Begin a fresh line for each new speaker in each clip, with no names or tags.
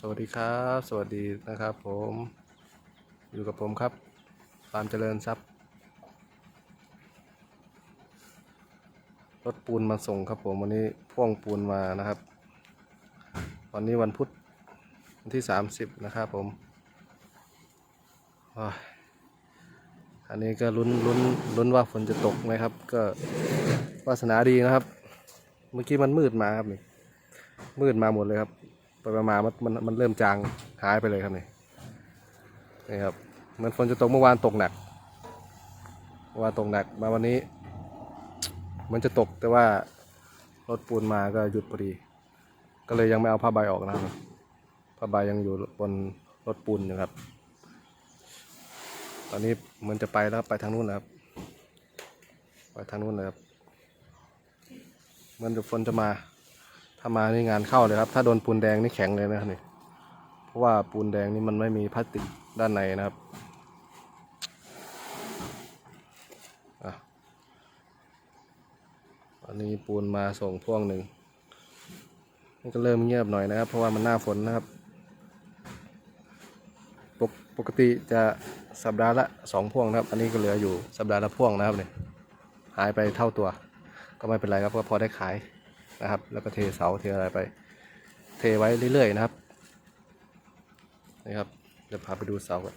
สวัสดีครับ สวัสดีนะครับผม อยู่กับผมครับฟาร์มเจริญทรัพย์รถปูนมาส่งครับผมวันนี้พ่วงปูนมานะครับ วันนี้วันพุธวันที่ 30 นะครับผมอันนี้ก็ลุ้นลุ้นลุ้นว่าฝนจะตกไหมครับ ก็วาสนาดีนะครับ เมื่อกี้มันมืดมาครับนี่มืดมาหมดเลยครับ ไปมามันมันมันเริ่มจางหายไปเลยครับนี่นี่ครับเหมันฝนจะตกเมื่อวานตกหนักเมื่อวานตกหนักมาวันนี้ มันจะตกแต่ว่ารถปูนมาก็หยุดพอดี ก็เลยยังไม่เอาผ้าใบออกนะครับผ้าใบยังอยู่บนรถปูนอยู่ครับ ตอนนี้เหมันจะไปแล้วครับไปทางนู้นนะครับไปทางนู้นเลยครับเหมันจะฝนจะมา ถ้ามานี่งานเข้าเลยครับ ถ้าโดนปูนแดงนี่แข็งเลยนะครับนี่ เพราะว่าปูนแดงนี่มันไม่มีพลาสติกด้านในนะครับอะอันนี้ปูนมาส่งพ่วงหนึ่งนี่ก็เริ่มเงียบหน่อยนะครับ เพราะว่ามันหน้าฝนนะครับ ปกปกติจะสัปดาห์ละสองพ่วงนะครับ อันนี้ก็เหลืออยู่สัปดาห์ละพ่วงนะครับเนี่ยหายไปเท่าตัว ก็ไม่เป็นไรครับก็พอได้ขาย นะครับ แล้วก็เทเสาเทอะไรไป เทไว้เรื่อยๆนะครับนี่ครับเดี๋ยวพาไปดูเสาก่อน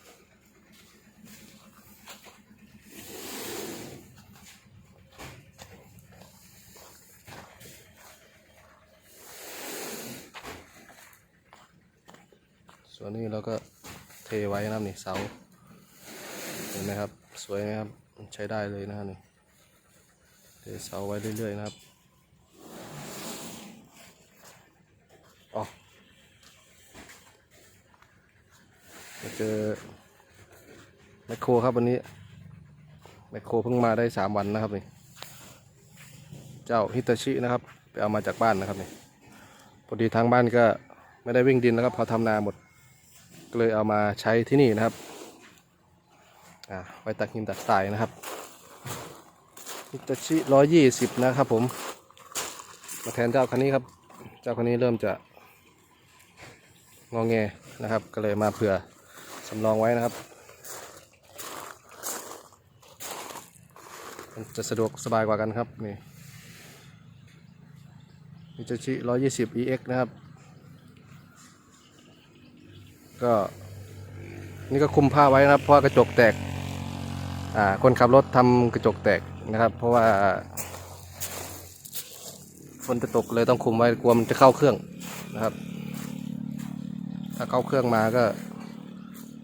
ส่วนนี้เราก็เทไว้นะครับนี่เสาเห็นไหมครับ สวยไหมครับ ใช้ได้เลยนะครับนี่เทเสาไว้เรื่อยๆนะครับ ออกมาเจอแมคโครครับวันนี้แมคโครเพิ่งมาได้สามวันนะครับนี่เจ้าฮิตาชินะครับไปเอามาจากบ้านนะครับนี่พอดีทางบ้านก็ไม่ได้วิ่งดินนะครับเขาทำนาหมดก็เลยเอามาใช้ที่นี่นะครับอ่าไว้ตักหินตักทรายนะครับฮิตาชิร้อยยี่สิบนะครับผมมาแทนเจ้าคันนี้ครับ เจ้าคันนี้เริ่มจะ งอแงนะครับ ก็เลยมาเผื่อสำรองไว้นะครับ มันจะสะดวกสบายกว่ากันครับนี่มิจชิ120 EX นะครับ ก็นี่ก็คุมผ้าไว้นะครับ เพราะกระจกแตกอ่าคนขับรถทำกระจกแตกนะครับ เพราะว่าฝนจะตกเลยต้องคุมไว้กลัวมันจะเข้าเครื่องนะครับ ถ้าเข้าเครื่องมาก็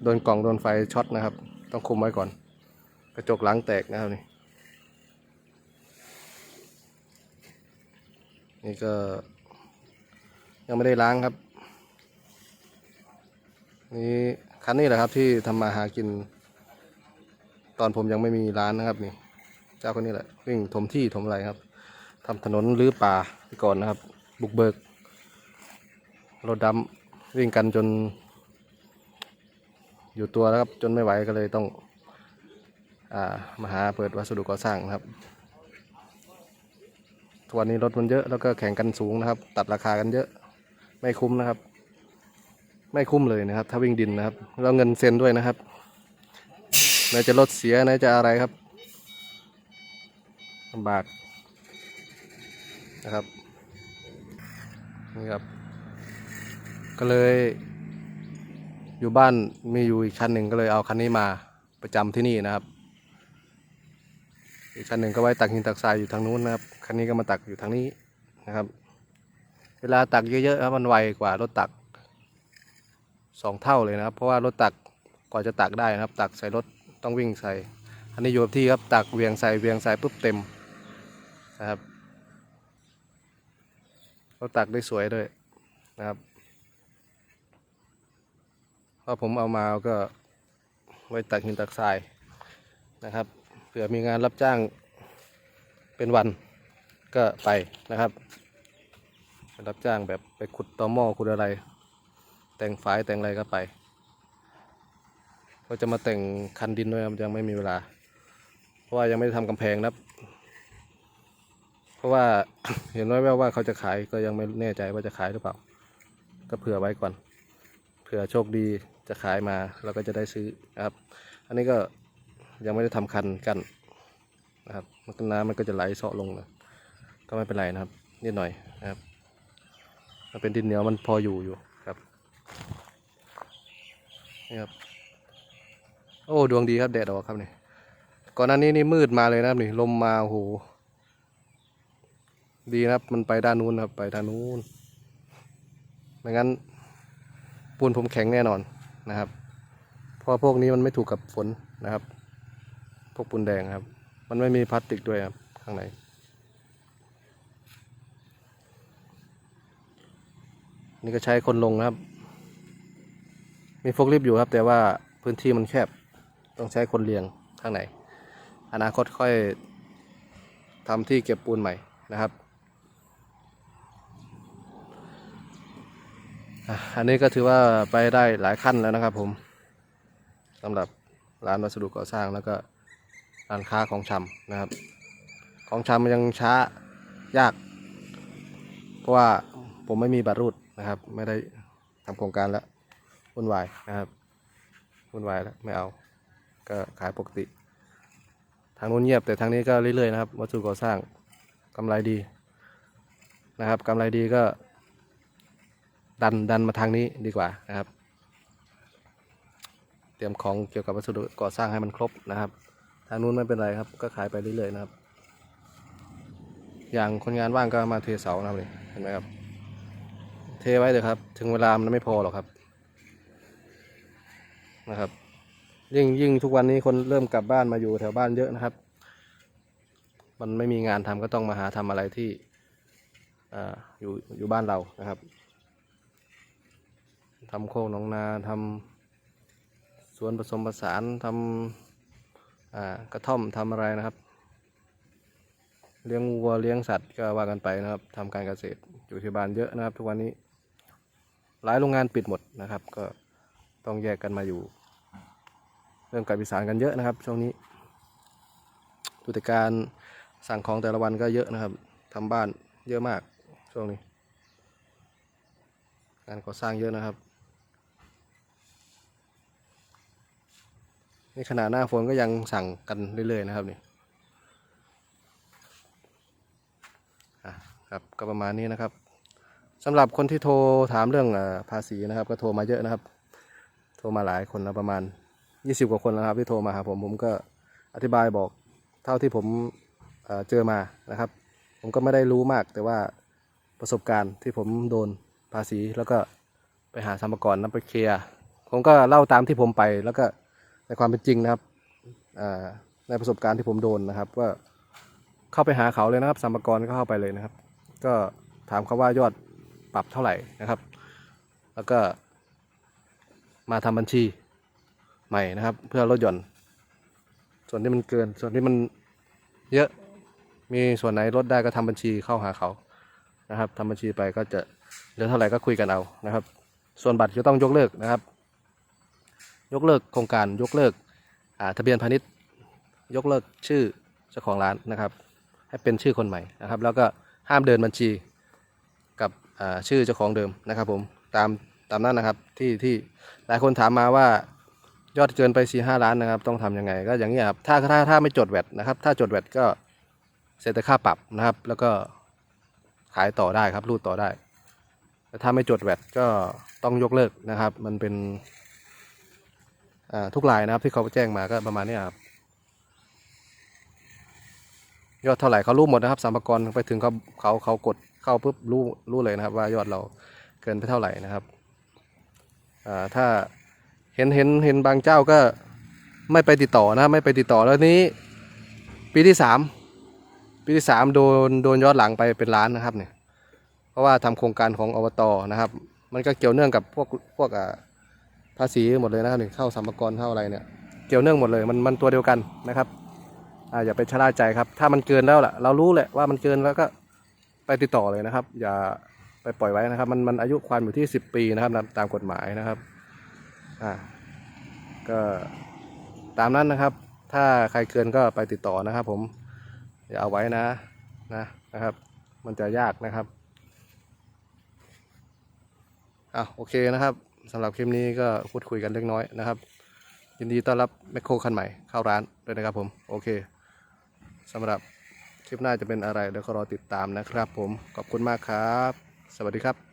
โดนกล่องโดนไฟช็อตนะครับ ต้องคุมไว้ก่อน กระจกหลังแตกนะครับนี่นี่ก็ ยังไม่ได้ล้างครับ นี่คันนี้แหละครับที่ทำมาหากิน ตอนผมยังไม่มีร้านนะครับนี่ เจ้าคนนี้แหละวิ่งถมที่ถมอะไรครับทำถนนหรือป่าไปก่อนนะครับ บุกเบิกรถดำ วิ่งกันจน อยู่ตัวแล้วครับ จนไม่ไหวก็เลยต้องอ่ามาหาเปิดวัสดุก่อสร้างครับทุกวันนี้รถมันเยอะแล้วก็แข่งกันสูงนะครับ ตัดราคากันเยอะ ไม่คุ้มนะครับ ไม่คุ้มเลยนะครับ ถ้าวิ่งดินนะครับแล้วเงินเซ็นด้วยนะครับไหนจะรถเสียไหนจะอะไรครับลำบากนะครับนี่ครับ ก็เลย อยู่บ้านมีอยู่อีกคันหนึ่งก็เลยเอาคันนี้มาประจำที่นี่นะครับ อีกคันหนึ่งก็ไว้ตักหินตักทรายอยู่ทางนู้นนะครับ คันนี้ก็มาตักอยู่ทางนี้นะครับ เวลาตักเยอะๆครับมันไวกว่ารถตักสองเท่าเลยนะครับ เพราะว่ารถตักกว่าจะตักได้นะครับ ตักใส่รถต้องวิ่งใส่ อันนี้อยู่กับที่ครับตักเวียงใส่เวียงใส่ปุ๊บเต็มนะครับรถตักได้สวยด้วยนะครับ พอผมเอามาก็ไว้ตักหินตักทรายนะครับเผื่อมีงานรับจ้างเป็นวันก็ไปนะครับรับจ้างแบบไปขุดตอหม้อขุดอะไร แต่งฝายแต่งอะไรก็ไปก็จะมาแต่งคันดินด้วยครับยังไม่มีเวลา เพราะว่ายังไม่ได้ทำกำแพงนะครับ เพราะว่าเห็นไว้แววว่าเขาจะขายก็ยังไม่แน่ใจว่าจะขายหรือเปล่า ก็เผื่อไว้ก่อน เผื่อโชคดี จะขายมาเราก็จะได้ซื้อนะครับ อันนี้ก็ยังไม่ได้ทำคันกันนะครับมันน้ำมันก็จะไหลเซาะลงนะก็ไม่เป็นไรนะครับนิดหน่อยนะครับมันเป็นดินเหนียวมันพออยู่อยู่ครับนี่ครับโอ้ดวงดีครับแดดออกครับนี่ก่อนหน้านี้นี่มืดมาเลยนะครับนี่ลมมาโอ้โหดีนะครับมันไปด้านนู้นครับไปทางนู้นไม่งั้นปูนผมแข็งแน่นอน นะครับ เพราะพวกนี้มันไม่ถูกกับฝนนะครับ พวกปูนแดงครับ มันไม่มีพลาสติกด้วยครับข้างในนี่ก็ใช้คนลงนะครับ มีโฟกลิฟต์อยู่ครับ แต่ว่าพื้นที่มันแคบ ต้องใช้คนเรียงข้างใน อนาคตค่อยทำที่เก็บปูนใหม่นะครับ อันนี้ก็ถือว่าไปได้หลายขั้นแล้วนะครับผมสำหรับร้านวัสดุก่อสร้างแล้วก็ร้านค้าของชำนะครับ ของชำยังช้ายาก เพราะว่าผมไม่มีบัตรรูดนะครับ ไม่ได้ทำโครงการแล้ววุ่นวายนะครับวุ่นวายแล้วไม่เอาก็ขายปกติ ทางนู้นเงียบแต่ทางนี้ก็เรื่อยๆนะครับ วัสดุก่อสร้างกำไรดีนะครับกำไรดีก็ ดันดันมาทางนี้ดีกว่านะครับ เตรียมของเกี่ยวกับวัสดุก่อสร้างให้มันครบนะครับ ทางนู้นไม่เป็นไรครับ ก็ขายไปเรื่อยๆนะครับ อย่างคนงานว่างก็มาเทเสานะครับนี่เห็นไหมครับ เทไว้เลยครับ ถึงเวลามันไม่พอหรอกครับนะครับ ยิ่งยิ่งทุกวันนี้คนเริ่มกลับบ้านมาอยู่แถวบ้านเยอะนะครับ มันไม่มีงานทำก็ต้องมาหาทำอะไรที่ออยู่อยู่บ้านเรานะครับ ทำโคกหนองนาทำสวนผสมผสานทำกระท่อมทำอะไรนะครับ เลี้ยงวัวเลี้ยงสัตว์ก็ว่ากันไปนะครับทำการเกษตรอยู่ที่บ้านเยอะนะครับ ทุกวันนี้หลายโรงงานปิดหมดนะครับ ก็ต้องแยกกันมาอยู่ เริ่มกับอีสานกันเยอะนะครับ ช่วงนี้กิการสั่งของแต่ละวันก็เยอะนะครับทำบ้านเยอะมากช่วงนี้การก่อสร้างเยอะนะครับ ในขนาดหน้าฝนก็ยังสั่งกันเรื่อยๆนะครับนี่อะครับก็ประมาณนี้นะครับสำหรับคนที่โทรถามเรื่องอภาษีนะครับ ก็โทรมาเยอะนะครับ โทรมาหลายคนแล้วประมาณ 20 กว่าคนแล้วครับที่โทรมาหาผมผมก็อธิบายบอกเท่าที่ผมเจอมานะครับ ผมก็ไม่ได้รู้มากแต่ว่าประสบการณ์ที่ผมโดนภาษีแล้วก็ไปหาสรรพากรนำไปเคลียร์ผมก็เล่าตามที่ผมไปแล้วก็ ในความเป็นจริงนะครับในประสบการณ์ที่ผมโดนนะครับ ว่าเข้าไปหาเขาเลยนะครับสรรพากรก็เข้าไปเลยนะครับ ก็ถามเขาว่ายอดปรับเท่าไหร่นะครับ แล้วก็มาทำบัญชีใหม่นะครับ เพื่อลดหย่อน ส่วนที่มันเกิน ส่วนที่มันเยอะมีส่วนไหนลดได้ก็ทำบัญชีเข้าหาเขานะครับทำบัญชีไปก็จะเหลือเท่าไหร่ก็คุยกันเอานะครับ ส่วนบัตรจะต้องยกเลิกนะครับ ยกเลิกโครงการยกเลิกทะเบียนพาณิชย์ ยกเลิกชื่อเจ้าของร้านนะครับ ให้เป็นชื่อคนใหม่นะครับ แล้วก็ห้ามเดินบัญชีกับชื่อเจ้าของเดิมนะครับ ผมตามตามนั้นนะครับที่ที่หลายคนถามมาว่ายอดเกินไป4ีห้าล้านนะครับ ต้องทำยังไง ก็อย่างนี้ครับถ้าถ้าถ้าไม่จดแวดนะครับ ถ้าจดแวดก็เสียแต่ค่าปรับนะครับ แล้วก็ขายต่อได้ครับรูดต่อได้แต่ถ้าไม่จดแวดก็ต้องยกเลิกนะครับ มันเป็น ทุกรายนะครับที่เขาแจ้งมาก็ประมาณนี้ครับยอดเท่าไหร่เขารู้หมดนะครับสรรพากรไปถึงเขาเขาเขากดเข้าปุ๊บรู้รู้เลยนะครับ ว่ายอดเราเกินไปเท่าไหร่นะครับถ้าเห็นเห็นเห็นบางเจ้าก็ไม่ไปติดต่อนะไม่ไปติดต่อแล้วนี้ ปีที่สามปีที่สามโดนโดนยอนหลังไปเป็นล้านนะครับเนี่ยเพราะว่าทำโครงการของอบตนะครับ มันก็เกี่ยวเนื่องกับพวกพวกอ่า ภาษีหมดเลยนะครับนี่เข้าสัมภาระเข้าอะไรเนี่ยเกี่ยวเนื่องหมดเลยมันมันตัวเดียวกันนะครับอ่าอย่าไปชะล่าใจครับ ถ้ามันเกินแล้วล่ะเรารู้แหละว่ามันเกินแล้วก็ไปติดต่อเลยนะครับ อย่าไปปล่อยไว้นะครับ มันมันอายุความอยู่ที่ 10 ปีนะครับตามกฎหมายนะครับอ่าก็ตามนั้นนะครับ ถ้าใครเกินก็ไปติดต่อนะครับ ผมอย่าเอาไว้นะนะนะครับ มันจะยากนะครับอะโอเคนะครับ สำหรับคลิปนี้ก็พูดคุยกันเล็กน้อยนะครับ ยินดีต้อนรับแมคโครคันใหม่เข้าร้านด้วยนะครับผมโอเคสำหรับคลิปหน้าจะเป็นอะไรเดี๋ยวก็รอติดตามนะครับผมขอบคุณมากครับ สวัสดีครับ